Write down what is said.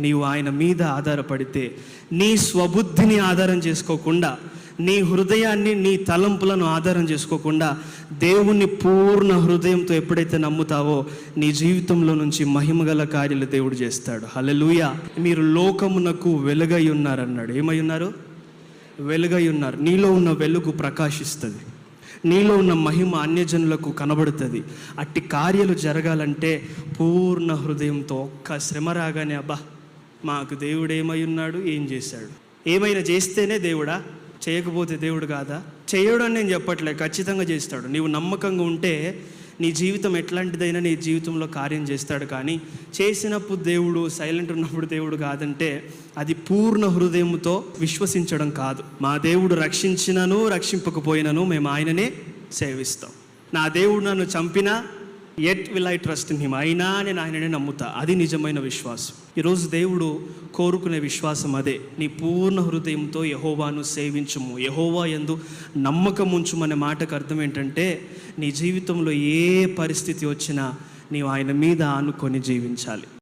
నీవు ఆయన మీద ఆధారపడితే నీ స్వబుద్ధిని ఆధారం చేసుకోకుండా నీ హృదయాన్ని నీ తలంపులను ఆధారం చేసుకోకుండా దేవుణ్ణి పూర్ణ హృదయంతో ఎప్పుడైతే నమ్ముతావో నీ జీవితంలో నుంచి మహిమగల కార్యాలు దేవుడు చేస్తాడు. హల్లెలూయా. మీరు లోకమునకు వెలుగై ఉన్నారన్నాడు. ఏమై ఉన్నారు? వెలుగై ఉన్నారు. నీలో ఉన్న వెలుగు ప్రకాశిస్తుంది. నీలో ఉన్న మహిమ అన్యజనులకు కనబడుతుంది. అట్టి కార్యాలు జరగాలంటే పూర్ణ హృదయంతో ఒక్క శ్రమ రాగానే అబ్బా మాకు దేవుడు ఏమై ఉన్నాడు ఏం చేశాడు? ఏమైనా చేస్తేనే దేవుడా? చేయకపోతే దేవుడు కాదా? చేయడు అని నేను చెప్పట్లే ఖచ్చితంగా చేస్తాడు. నీవు నమ్మకంగా ఉంటే నీ జీవితం ఎట్లాంటిదైనా నీ జీవితంలో కార్యం చేస్తాడు కానీ చేసినప్పుడు దేవుడు సైలెంట్ ఉన్నప్పుడు దేవుడు కాదంటే అది పూర్ణ హృదయంతో విశ్వసించడం కాదు. మా దేవుడు రక్షించినను రక్షింపకపోయినను మేము ఆయననే సేవిస్తాం. నా దేవుడు నన్ను చంపినా yet will I trust in him అయినా నేను ఆయననే నమ్ముతా. అది నిజమైన విశ్వాసం. ఈరోజు దేవుడు కోరుకునే విశ్వాసం అదే. నీ పూర్ణ హృదయంతో యహోవాను సేవించుము. యహోవా ఎందు నమ్మకం ఉంచుమనే మాటకు అర్థం ఏంటంటే నీ జీవితంలో ఏ పరిస్థితి వచ్చినా నీవు ఆయన మీద ఆనుకొని జీవించాలి.